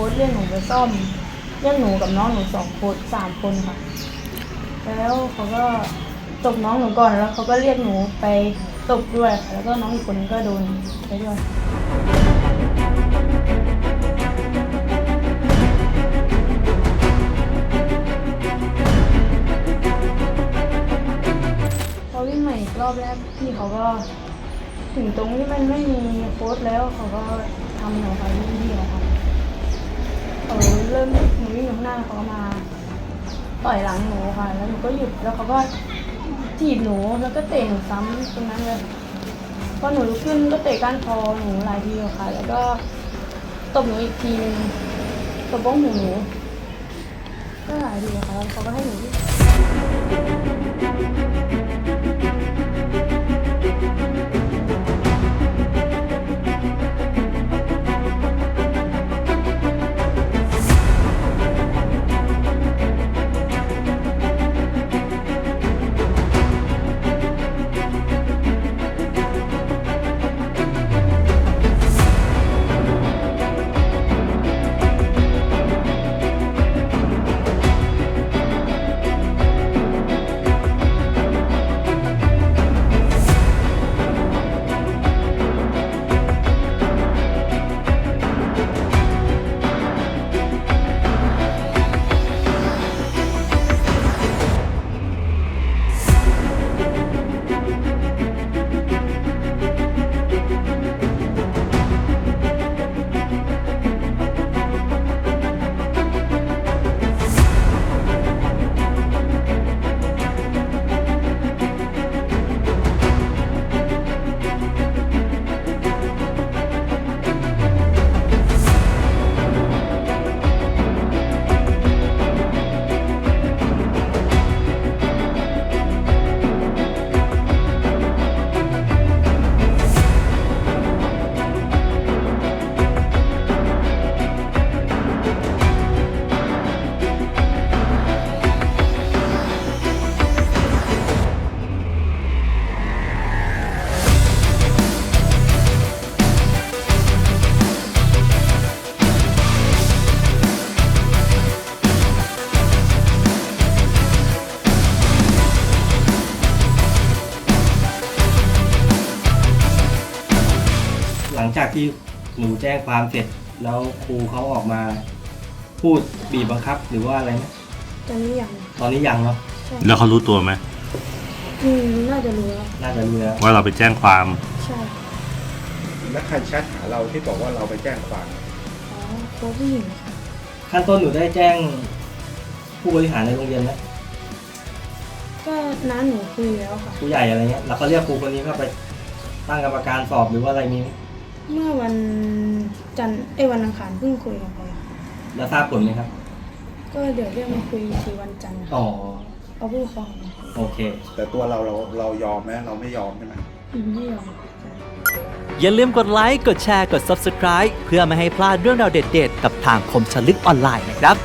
ค้ชเรียกหนูไปซ่อมเรียกหนูกับน้องหนูสองคนสามคนค่ะ แล้วเขาก็ตบน้องหนูก่อนแล้วเขาก็เรียกหนูไปตบด้วยค่ะแล้วก็น้องอีกคนนึงก็โดนไปด้วย พอวิ่งใหม่อีกรอบแรกพี่เขาก็ ถึงตรงที่มันไม่มีโค้ดแล้วเขาก็ทำหนูค่ะวิ่งเดียว เริ่มหนูวิ่งอยู่ข้างหน้าเขาก็มาต่อยหลังหนูค่ะ แล้วหนูก็หยุดแล้วเขาก็ถีบหนูแล้วก็เตะหนูซ้ำตรงนั้นเลยพอหนูลุกขึ้นก็เตะก้านคอหนูหลายทีค่ะ แล้วก็ตบหนูอีกทีนึงตบบ้องหูหนูก็หลายทีค่ะแล้วเขาก็ให้หนู หลังจากที่หนูแจ้งความเสร็จแล้วครูเขาออกมา พูดบีบบังคับหรือว่าอะไรไหมตอนนี้ยังตอนนี้ยังเนาะแล้วเขารู้ตัวไหมอืมน่าจะรู้แล้วน่าจะรู้แล้วว่าเราไปแจ้งความใช่แล้วใครแชทหาเราที่บอกว่าเราไปแจ้งความอ๋อโค้ชผู้หญิงค่ะขั้นต้นหนูได้แจ้ง ผู้บริหารในโรงเรียนไหมก็น้าหนูคุยแล้วค่ะ ผู้ใหญ่อะไรเงี้ยแล้วก็เรียกครูคนนี้เข้าไปตั้งกรรมการสอบหรือว่าอะไรมีไหม เมื่อวันจันทร์เอ้ยวันอังคารเพิ่งคุยกันไปค่ะแล้วทราบผลไหมครับ ก็เดี๋ยวเรียกมาคุยอีกทีวันจันทร์ค่ะอ๋อ เอาผู้ปกครองมาโอเค แต่ตัวเราเราเรายอมไหมเราไม่ยอมใช่ไหม อืมไม่ยอมอย่าลืมกดไลค์ กดแชร์ กด Subscribe เพื่อไม่ให้พลาดเรื่องราวเด็ดๆ กับทางคมชลึกออนไลน์นะครับ